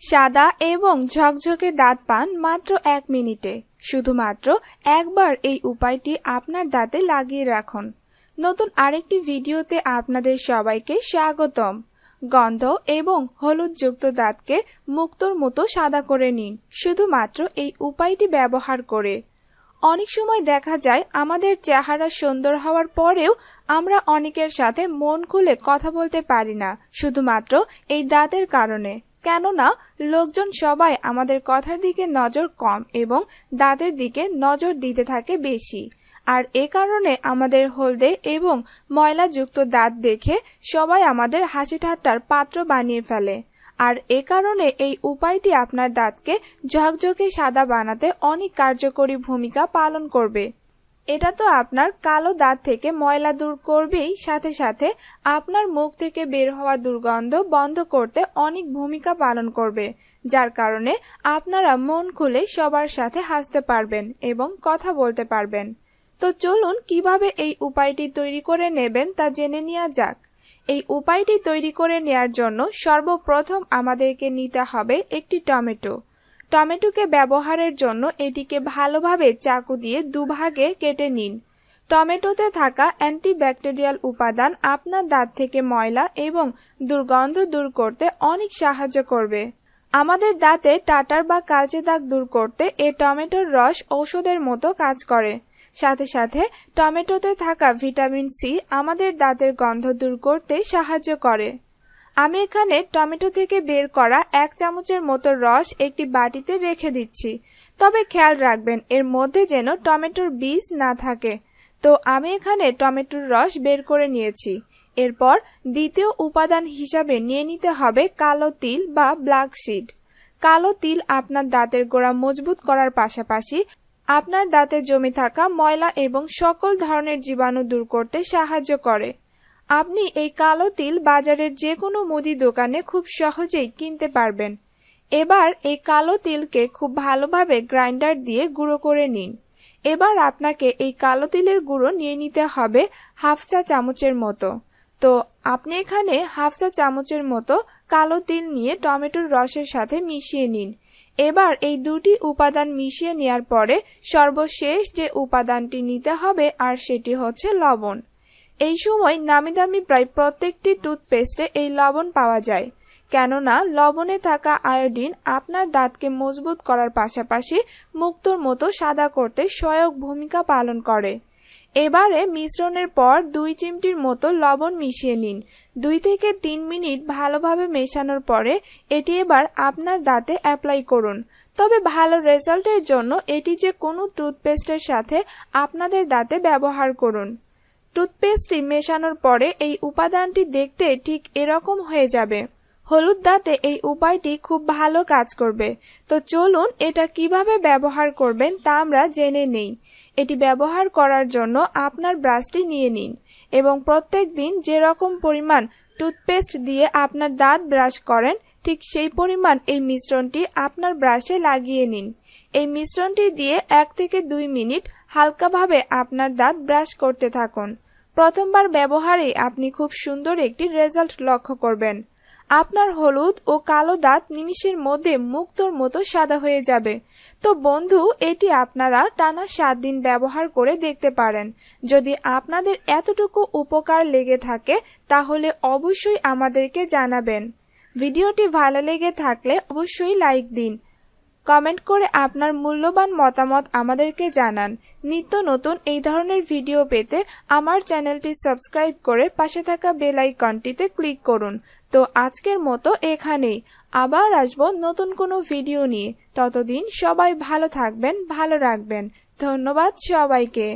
সাদা এবং ঝকঝকে দাঁত পান মাত্র এক মিনিটে। শুধুমাত্র একবার এই উপায়টি আপনার দাঁতে লাগিয়ে রাখুন। নতুন আরেকটি ভিডিওতে আপনাদের সবাইকে স্বাগতম। গন্ধ এবং হলুদযুক্ত দাঁতকে মুক্তোর মতো সাদা করে নিন, শুধুমাত্র এই উপায়টি ব্যবহার করে। অনেক সময় দেখা যায় আমাদের চেহারা সুন্দর হওয়ার পরেও আমরা অনেকের সাথে মন খুলে কথা বলতে পারি না, শুধুমাত্র এই দাঁতের কারণে। কেননা লোকজন সবাই আমাদের কথার দিকে নজর কম এবং দাঁতের দিকে নজর দিতে থাকে বেশি। আর এ কারণে আমাদের হলদে এবং ময়লাযুক্ত দাঁত দেখে সবাই আমাদের হাসি ঠাট্টার পাত্র বানিয়ে ফেলে। আর এ কারণে এই উপায়টি আপনার দাঁতকে ঝকঝকে সাদা বানাতে অনেক কার্যকরী ভূমিকা পালন করবে। এটা তো আপনার কালো দাঁত থেকে ময়লা দূর করবেই, সাথে সাথে আপনার মুখ থেকে বের হওয়া দুর্গন্ধ বন্ধ করতে অনেক ভূমিকা পালন করবে, যার কারণে আপনারা মন খুলে সবার সাথে হাসতে পারবেন এবং কথা বলতে পারবেন। তো চলুন কীভাবে এই উপায়টি তৈরি করে নেবেন তা জেনে নেওয়া যাক। এই উপায়টি তৈরি করে নেয়ার জন্য সর্বপ্রথম আমাদেরকে নিতে হবে একটি টমেটো। টমেটোকে ব্যবহারের জন্য এটিকে ভালোভাবে চাকু দিয়ে দুভাগে কেটে নিন। টমেটোতে থাকা অ্যান্টিব্যাকটেরিয়াল উপাদান আপনার দাঁত থেকে ময়লা এবং দুর্গন্ধ দূর করতে অনেক সাহায্য করবে। আমাদের দাঁতে টাটার বা কালচে দাগ দূর করতে এ টমেটোর রস ঔষধের মতো কাজ করে। সাথে সাথে টমেটোতে থাকা ভিটামিন সি আমাদের দাঁতের গন্ধ দূর করতে সাহায্য করে। আমি এখানে টমেটো থেকে বের করা এক চামচের মতো রস একটি বাটিতে রেখে দিচ্ছি। তবে খেয়াল রাখবেন, এর মধ্যে যেন টমেটোর বীজ না থাকে। তো আমি এখানে টমেটোর রস বের করে নিয়েছি। এরপর দ্বিতীয় উপাদান হিসাবে নিয়ে নিতে হবে কালো তিল বা ব্ল্যাক সিড। কালো তিল আপনার দাঁতের গোড়া মজবুত করার পাশাপাশি আপনার দাঁতে জমে থাকা ময়লা এবং সকল ধরনের জীবাণু দূর করতে সাহায্য করে। আপনি এই কালো তিল বাজারের যে কোনো মুদি দোকানে খুব সহজেই কিনতে পারবেন। এবার এই কালো তিলকে খুব ভালোভাবে গ্রাইন্ডার দিয়ে গুঁড়ো করে নিন। এবার আপনাকে এই কালো তিলের গুঁড়ো নিয়ে নিতে হবে হাফ চা চামচের মতো। তো, আপনি এখানে হাফ চা চামচের মতো কালো তিল নিয়ে টমেটোর রসের সাথে মিশিয়ে নিন। এবার এই দুটি উপাদান মিশিয়ে নেওয়ার পরে সর্বশেষ যে উপাদানটি নিতে হবে আর সেটি হচ্ছে লবণ। এই সময় নামি দামি প্রায় প্রত্যেকটি টুথপেস্টে এই লবণ পাওয়া যায়। কেননা, লবণে থাকা আয়োডিন আপনার দাঁতকে মজবুত করার পাশাপাশি মুক্তোর মতো সাদা করতে সহায়ক ভূমিকা পালন করে। এবারে মিশ্রণের পর দুই চিমটির মতো লবণ মিশিয়ে নিন। দুই থেকে তিন মিনিট ভালোভাবে মেশানোর পরে এটি এবার আপনার দাঁতে অ্যাপ্লাই করুন। তবে ভালো রেজাল্টের জন্য এটি যে কোনো টুথপেস্টের সাথে আপনাদের দাঁতে ব্যবহার করুন। টুথপেস্টটি মেশানোর পরে এই উপাদানটি দেখতে ঠিক এরকম হয়ে যাবে। হলুদ দাঁতে এই উপায়টি খুব ভালো কাজ করবে। তো চলুন এটা কীভাবে ব্যবহার করবেন তা আমরা জেনে নেই। এটি ব্যবহার করার জন্য আপনার ব্রাশটি নিয়ে নিন এবং প্রত্যেক দিন যেরকম পরিমাণ টুথপেস্ট দিয়ে আপনার দাঁত ব্রাশ করেন, ঠিক সেই পরিমাণ এই মিশ্রণটি আপনার ব্রাশে লাগিয়ে নিন। এই মিশ্রণটি দিয়ে এক থেকে দুই মিনিট হালকাভাবে আপনার দাঁত ব্রাশ করতে থাকুন। প্রথমবার ব্যবহারে আপনি খুব সুন্দর একটি রেজাল্ট লক্ষ্য করবেন। আপনার হলুদ ও কালো দাঁত নিমিষের মধ্যে মুক্তোর মতো সাদা হয়ে যাবে। তো বন্ধু, এটি আপনারা টানা সাত দিন ব্যবহার করে দেখতে পারেন। যদি আপনাদের এতটুকু উপকার লেগে থাকে, তাহলে অবশ্যই আমাদেরকে জানাবেন। ভিডিওটি ভালো লেগে থাকলে অবশ্যই লাইক দিন। কমেন্ট করে আপনার মূল্যবান মতামত আমাদেরকে জানান। নিত্য নতুন এই ধরনের ভিডিও পেতে আমার চ্যানেলটি সাবস্ক্রাইব করে পাশে থাকা বেল আইকনটিতে ক্লিক করুন। তো আজকের মতো এখানেই। আবার আসব নতুন কোনো ভিডিও নিয়ে। ততদিন সবাই ভালো থাকবেন, ভালো রাখবেন। ধন্যবাদ সবাইকে।